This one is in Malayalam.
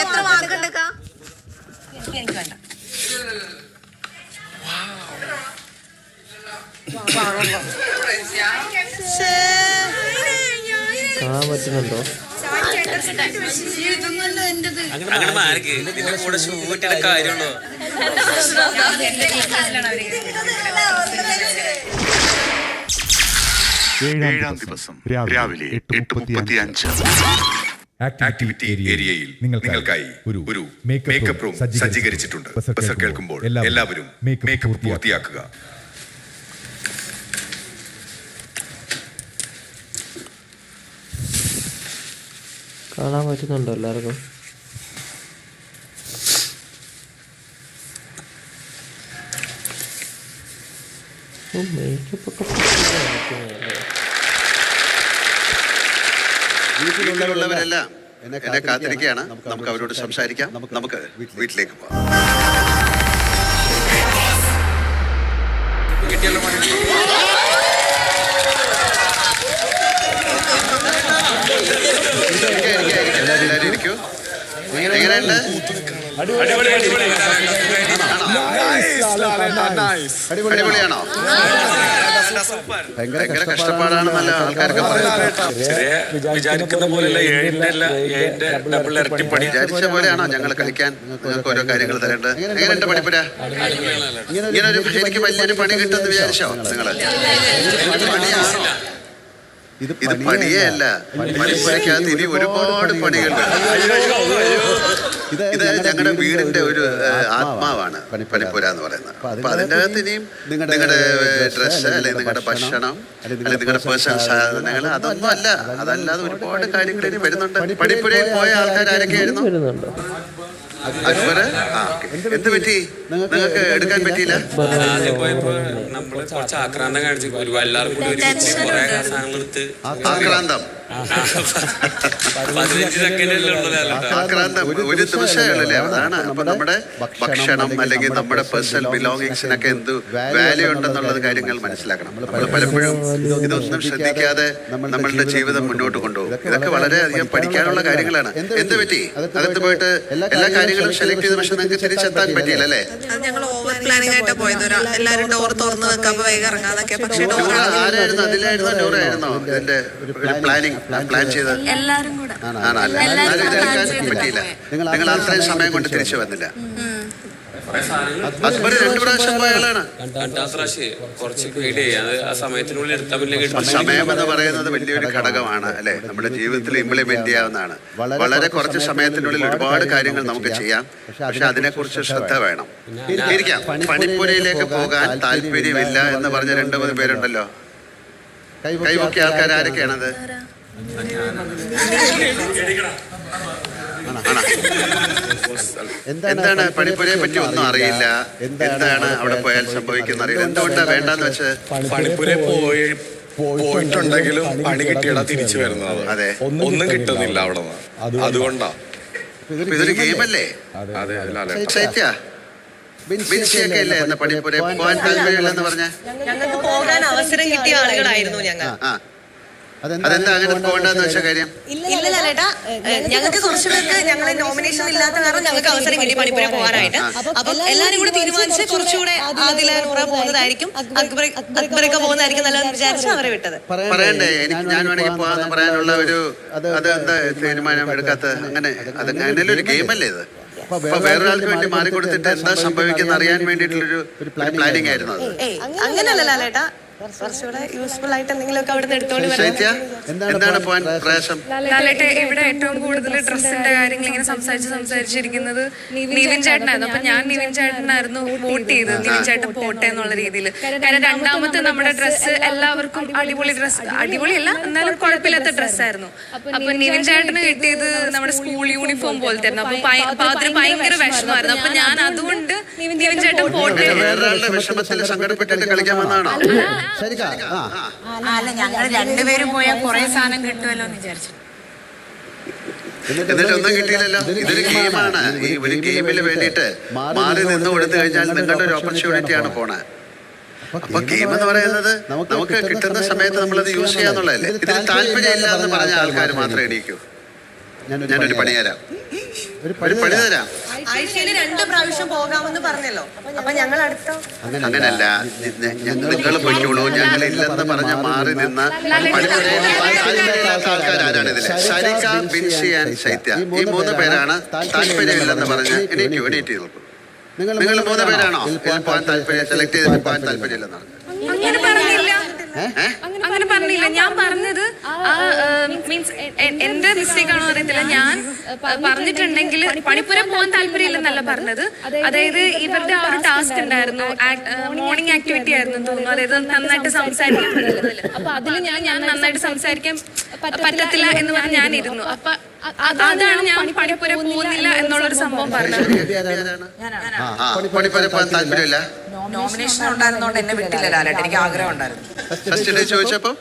എത്ര മാർക്കുണ്ട് കാ കാണാൻ പറ്റുന്നുണ്ടോ? അങ്ങനെ മാർക്ക് ഇതിന്റെ കൂടെ ഷൂ ഇട്ടിട്ട് കാര്യമുള്ളൂ ഏഴാം ദിവസം രാവിലെ എട്ട് ആക്ടിവിറ്റി ഏരിയയിൽ നിങ്ങൾക്കായി ഒരു മേക്കപ്പ് റൂം സജ്ജീകരിച്ചിട്ടുണ്ട്. ബസർ കേൾക്കുമ്പോൾ എല്ലാവരും മേക്കപ്പ് പൂർത്തിയാക്കുക. കാണാൻ പറ്റുന്നുണ്ടോ എല്ലാവർക്കും? മേക്കപ്പ് ഒക്കെ പറ്റുന്നതല്ലേ? വീട്ടിലുള്ളവരെല്ലാം എന്നെ കാത്തിരിക്കുകയാണ്. നമുക്ക് അവരോട് സംസാരിക്കാം. നമുക്ക് വീട്ടിലേക്ക് പോകാം. അടിപൊളിയാണോ? ഭയങ്കര കഷ്ടപ്പാടാണെന്നല്ല ആൾക്കാരൊക്കെ പറയുന്നത്. ചെറിയ വിചാരിക്കുന്ന പോലെയല്ല ഏഴിന്റെ അല്ല ഏഴിന്റെ ഡബിൾ ഇരട്ടി പണി. വിചാരിച്ച പോലെയാണോ ഞങ്ങൾ കളിക്കാൻ? നിങ്ങൾക്ക് ഓരോ കാര്യങ്ങൾ തരേണ്ടത്. എങ്ങനെയുണ്ട് പഠിപ്പുര ഇങ്ങനെ ഒരു എനിക്ക് വലിയൊരു പണി കിട്ടുമെന്ന് വിചാരിച്ചോ നിങ്ങൾ? പണിയാണോ ഇത് പണിയേ അല്ല പണിപ്പുരക്കകത്ത് ഇനി ഒരുപാട് പണികളുണ്ട്. ഇത് ഞങ്ങളുടെ വീടിന്റെ ഒരു ആത്മാവാണ്. പണിപ്പുര എന്ന് പറയുന്നത്. അപ്പൊ അതിന്റെ അകത്ത് ഇനിയും നിങ്ങളുടെ ഡ്രസ്സ് അല്ലെങ്കിൽ നിങ്ങളുടെ ഭക്ഷണം അല്ലെങ്കിൽ നിങ്ങളുടെ പേഴ്സണൽ സാധനങ്ങൾ അതൊന്നും അല്ല. അതല്ലാതെ ഒരുപാട് കാര്യങ്ങൾ ഇനി വരുന്നുണ്ട്. പണിപ്പുരയിൽ പോയ ആൾക്കാർ ആരൊക്കെയായിരുന്നു വരുന്നുണ്ടോ അക്ബർ ആ എന്ത് പറ്റി? നിങ്ങൾക്ക് എടുക്കാൻ പറ്റിയില്ല? ആദ്യം പോയപ്പോ നമ്മൾ കുറച്ച് ആക്രാന്തം കാണിച്ചു. എല്ലാവർക്കും എല്ലാവരും കൂടി ഒരുമിച്ച് കുറെ സാധനങ്ങൾ എടുത്ത് ആക്രാന്തം. ഒരു ദിവസമല്ലേ അതാണ് അപ്പൊ നമ്മുടെ ഭക്ഷണം അല്ലെങ്കിൽ നമ്മുടെ പേഴ്സണൽ ബിലോങ്ങിങ്സിനൊക്കെ എന്ത് വാല്യൂ ഉണ്ടെന്നുള്ളത് കാര്യങ്ങൾ മനസ്സിലാക്കണം. നമ്മൾ പലപ്പോഴും ഇതൊന്നും ശ്രദ്ധിക്കാതെ നമ്മളുടെ ജീവിതം മുന്നോട്ട് കൊണ്ടുപോകും. ഇതൊക്കെ വളരെയധികം പഠിക്കാനുള്ള കാര്യങ്ങളാണ്. എന്ത് പറ്റി? അകത്ത് പോയിട്ട് എല്ലാ കാര്യങ്ങളും സെലക്ട് ചെയ്ത് പക്ഷെ നിങ്ങൾക്ക് തിരിച്ചെത്താൻ പറ്റിയില്ല അല്ലേ? പ്ലാനിങ് ആയിട്ട് പോയത് എല്ലാരും ഡോർ തുറന്ന് വെക്കാൻ വേഗം ഇറങ്ങാന്നൊക്കെ പക്ഷെ ഡോർ എല്ലാരും കൂടെ നിങ്ങൾ അത്രയും സമയം കൊണ്ട് തിരിച്ചു വന്നില്ല സമയം എന്ന് പറയുന്നത് വലിയൊരു ഘടകമാണ് അല്ലെ? നമ്മുടെ ജീവിതത്തിൽ ഇംപ്ലിമെന്റ് ചെയ്യാവുന്നതാണ്. വളരെ കുറച്ച് സമയത്തിനുള്ളിൽ ഒരുപാട് കാര്യങ്ങൾ നമുക്ക് ചെയ്യാം. പക്ഷെ അതിനെക്കുറിച്ച് ശ്രദ്ധ വേണം. ഇരിക്കാം. പണിപ്പുരയിലേക്ക് പോകാൻ താല്പര്യമില്ല എന്ന് പറഞ്ഞ രണ്ടു മൂന്ന് പേരുണ്ടല്ലോ. കൈവക്കിയ ആൾക്കാർ ആരൊക്കെയാണത്? എന്താണ് പണിപ്പുരയെ പറ്റി ഒന്നും അറിയില്ല. എന്താണ് അവിടെ പോയാൽ സംഭവിക്കുന്ന അറിയില്ല. എന്തുകൊണ്ടാ വേണ്ടെന്ന് വെച്ച് പണിപ്പുര പോയി പോയിട്ടുണ്ടെങ്കിലും പണി കിട്ടിയടാ തിരിച്ചു വരുന്നത്. അതെ. ഒന്നും കിട്ടുന്നില്ല അവിടെ നിന്ന്. അതുകൊണ്ടാ. ഇതൊരു ഗെയിമല്ലേ? അതെ ലാലേ എക്സൈറ്റാ ബിൻസിയൊക്കെ അല്ലേ. എന്ന പണിപ്പുര പോകാൻ താല്പര്യമില്ലെന്ന് പറഞ്ഞ? ഞങ്ങൾക്ക് പോകാൻ അവസരം കിട്ടിയ ആളുകളായിരുന്നു ഞങ്ങൾ. ആ. അതെന്താ അങ്ങനെ പോകണ്ടെന്ന് വെച്ച കാര്യം? ഇല്ല ലാലേട്ടാ ഞങ്ങൾക്ക് കുറച്ചു പേർക്ക് ഞങ്ങളെ നോമിനേഷൻ ഇല്ലാത്ത കാരണം ഞങ്ങൾക്ക് അവസരം കിട്ടി പണിപ്പുര പോകാനായിട്ട്. അപ്പം എല്ലാരും കൂടി തീരുമാനിച്ച് കുറച്ചുകൂടെ ആദില നൂറ പോകുന്നതായിരിക്കും. അക്ബർ അക്ബറൊക്കെ പോകുന്നതായിരിക്കും നല്ലതെന്ന് വിചാരിച്ച് അവരെ വിട്ടത്. പറയണ്ടേ? എനിക്ക് ഞാൻ വേണമെങ്കിൽ പോകാന്ന് പറയാനുള്ള ഒരു അത് എന്താ തീരുമാനം എടുക്കാത്ത? അങ്ങനെ അത് അങ്ങനെ ഒരു ഗെയിമല്ലേ ഇത്? അപ്പൊ വേറൊരാൾക്ക് വേണ്ടി മാറിക്കൊടുത്തിട്ട് എന്താ സംഭവിക്കുന്ന അറിയാൻ വേണ്ടിയിട്ടുള്ളൊരു ഒരു പ്ലാനിങ് ആയിരുന്നു അത്. ഏയ് അങ്ങനെയല്ല ലാലേട്ടാ കുറച്ചുകൂടെ യൂസ്ഫുൾ ആയിട്ട് എന്തെങ്കിലുമൊക്കെ അവിടെ നിന്ന് എടുത്തോണ്ട് വരാൻ ശൈത്യ എന്താണ് പ്രയാസം ലാലേട്ടെ ഇവിടെ ഏറ്റവും കൂടുതൽ ഡ്രസ്സിന്റെ കാര്യങ്ങൾ ഇങ്ങനെ സംസാരിച്ച് സംസാരിച്ചിരിക്കുന്നത് നിവിൻ ചേട്ടനായിരുന്നു. അപ്പൊ ഞാൻ നിവിൻ ചേട്ടനായിരുന്നു വോട്ട് ചെയ്തത്. നിവിൻ ചേട്ടൻ പോട്ടെ എന്നുള്ള രീതിയിൽ. കാരണം രണ്ടാമത്തെ നമ്മുടെ ഡ്രസ്സ് എല്ലാവർക്കും അടിപൊളി ഡ്രസ്സ് അടിപൊളിയല്ല എന്നാലും കുഴപ്പമില്ലാത്ത ഡ്രസ്സായിരുന്നു അപ്പൊ നിവിൻ ചേട്ടന് കിട്ടിയത് നമ്മുടെ സ്കൂൾ യൂണിഫോം പോലത്തെ ആയിരുന്നു. അപ്പൊ അതിന് ഭയങ്കര വിഷമമായിരുന്നു. അപ്പൊ ഞാൻ അതുകൊണ്ട് നിവിൻ ചേട്ടൻ പോട്ടെ വേറൊരാളുടെ വിഷമത്തിൽ കളിക്കാൻ വന്നാണോ അല്ല ഞങ്ങൾ രണ്ടുപേരും പോയാൽ കുറെ സാധനം കിട്ടുമല്ലോ എന്ന് വിചാരിച്ചു. എന്നിട്ട് ഒന്നും കിട്ടിയില്ലല്ലോ. ഇതൊരു ഗെയിമാണ്. ഈ ഒരു ഗെയിമിന് വേണ്ടിയിട്ട് മാറി നിന്ന് കൊടുത്തു കഴിഞ്ഞാൽ നിങ്ങളുടെ ഒരു ഓപ്പർച്യൂണിറ്റി ആണ് പോണേ. അപ്പൊ ഗെയിം എന്ന് പറയുന്നത് നമുക്ക് കിട്ടുന്ന സമയത്ത് നമ്മളത് യൂസ് ചെയ്യാന്നുള്ളതല്ലേ. ഇതിൽ താല്പര്യമില്ല എന്ന് പറഞ്ഞ ആൾക്കാർ മാത്രമേ എണീക്കൂ ഞാനൊരു പണി തരാം ഒരു പണി തരാം ആഴ്ചയിൽ രണ്ട് പ്രാവശ്യം പോകാമെന്ന് പറഞ്ഞല്ലോ അപ്പൊ ഞങ്ങൾ അടുത്ത അങ്ങനല്ല നിങ്ങൾ പൊയ്ക്കോളൂ ഞങ്ങൾ ഇല്ലെന്ന് പറഞ്ഞ മാറി നിന്ന ആൾക്കാർ ആരാണ് ഇതിൽ ഷരിക ബിൻഷി ആൻഡ് ശൈത്യ ഈ മൂന്ന് പേരാണ് താല്പര്യമില്ലെന്ന് പറഞ്ഞ് എണീറ്റു എണീറ്റ് നിൽക്കും നിങ്ങൾ മൂന്ന് പേരാണോ ഇതിൽ പോകാൻ താല്പര്യം സെലക്ട് ചെയ്തിട്ട് പോകാൻ താല്പര്യമില്ലെന്നാണ് അങ്ങനെ പറഞ്ഞില്ല അങ്ങനെ പറഞ്ഞില്ല ഞാൻ പറഞ്ഞത് മീൻസ് എന്റെ മിസ്റ്റേക്ക് ആണോ അറിയത്തില്ല ഞാൻ ആ, പറഞ്ഞിട്ടുണ്ടെങ്കിൽ പണിപ്പുരം പോകാൻ താല്പര്യമില്ലെന്നല്ല പറഞ്ഞത്. അതായത് ഇവരുടെ ആ ഒരു ടാസ്ക് ഉണ്ടായിരുന്നു. മോർണിംഗ് ആക്ടിവിറ്റി ആയിരുന്നു എന്ന് തോന്നുന്നു. അതായത് നന്നായിട്ട് സംസാരിക്കാൻ അപ്പൊ അതിൽ ഞാൻ ഞാൻ നന്നായിട്ട് സംസാരിക്കാൻ പറ്റത്തില്ല എന്ന് പറഞ്ഞ് ഞാൻ ഇരുന്നു അപ്പൊ അതാണ് ഞാൻ പണിപ്പുര പോകുന്നില്ല എന്നുള്ളൊരു സംഭവം പറഞ്ഞത്. ആ പണിപ്പുര പോകാൻ താല്പര്യമില്ല. നോമിനേഷൻ ഉണ്ടായിരുന്നോണ്ട് എന്നെ വിട്ടില്ല ലാലേട്ട് എനിക്ക് ആഗ്രഹം ഉണ്ടായിരുന്നു ഫസ്റ്റ് ഡേ ചോദിച്ചപ്പോ?